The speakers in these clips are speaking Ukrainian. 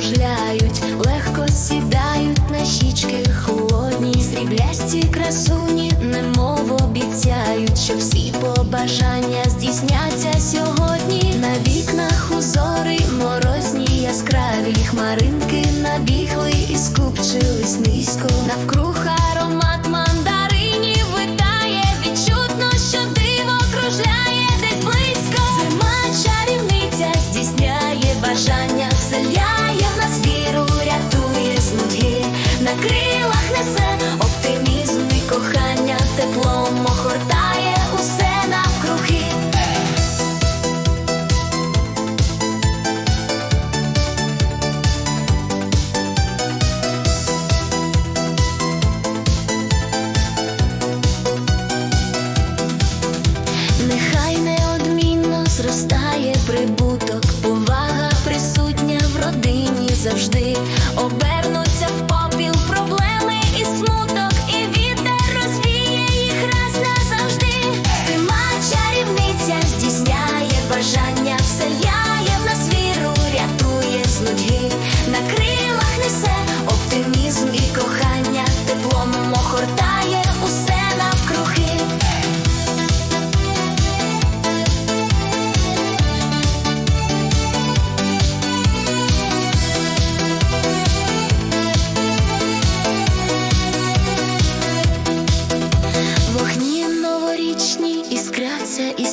кружляють, легко сідають на щічки холодні, сріблясті красуні, немов обіцяють, що всі побажання здійсняться сьогодні. На вікнах узори морозні, яскраві хмаринки набігли і скупчились низько. Навкруг крилах несе оптимізм і кохання, теплом охортає усе навкруги. Нехай неодмінно зростає прибуток,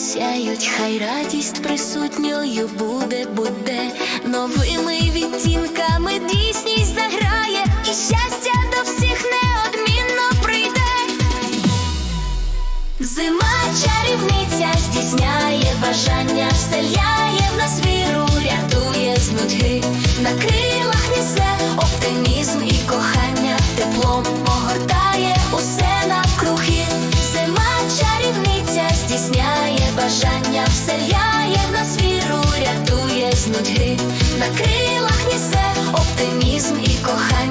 сяють, хай радість присутньою буде, буде новими відтінками дійсність заграє, і щастя до всіх неодмінно прийде. Зима чарівниця здійсняє бажання, вселяє в нас віру, рятує з нудьги. На крилах несе оптимізм і кохання, теплом огортає від гри на крилах несе оптимізм і кохання.